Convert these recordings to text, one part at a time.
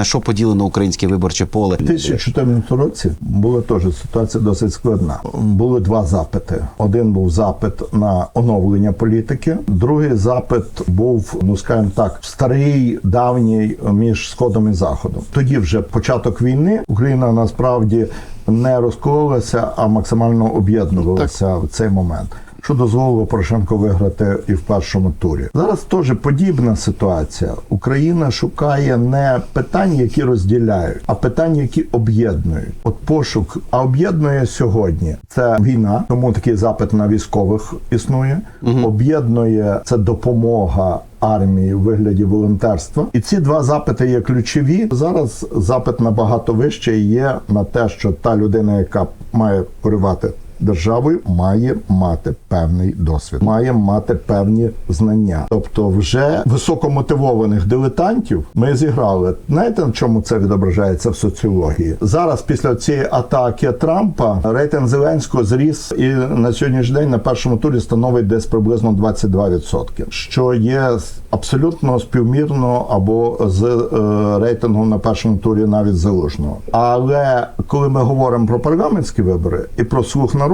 На що поділено українське виборче поле? У 2014 році була теж ситуація досить складна. Були два запити. Один був запит на оновлення політики, другий запит був, ну скажімо так, старий, давній між сходом і заходом. Тоді вже початок війни Україна насправді не розкололася, а максимально об'єднувалася в цей момент. Що дозволило Порошенко виграти і в першому турі. Зараз теж подібна ситуація. Україна шукає не питань, які розділяють, а питань, які об'єднують. От пошук, а об'єднує сьогодні це війна, тому такий запит на військових існує. Об'єднує це допомога. Армії в вигляді волонтерства, і ці два запити є ключові. Зараз запит набагато вищий є на те, що та людина, яка має керувати державою, має мати певний досвід, має мати певні знання. Тобто, вже високомотивованих дилетантів ми зіграли. Знаєте, на чому це відображається в соціології? Зараз після цієї атаки Трампа рейтинг Зеленського зріс і на сьогоднішній день на першому турі становить десь приблизно 22%, що є абсолютно співмірно або з е, рейтингом на першому турі навіть залужного. Але коли ми говоримо про парламентські вибори і про слух народу,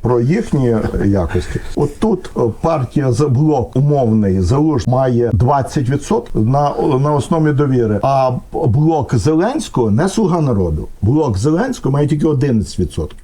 про їхні якості, от тут е, партія за блок умовний залуж має 20% на, на основі довіри. А блок Зеленського не слуга народу. Блок Зеленського має тільки 11%.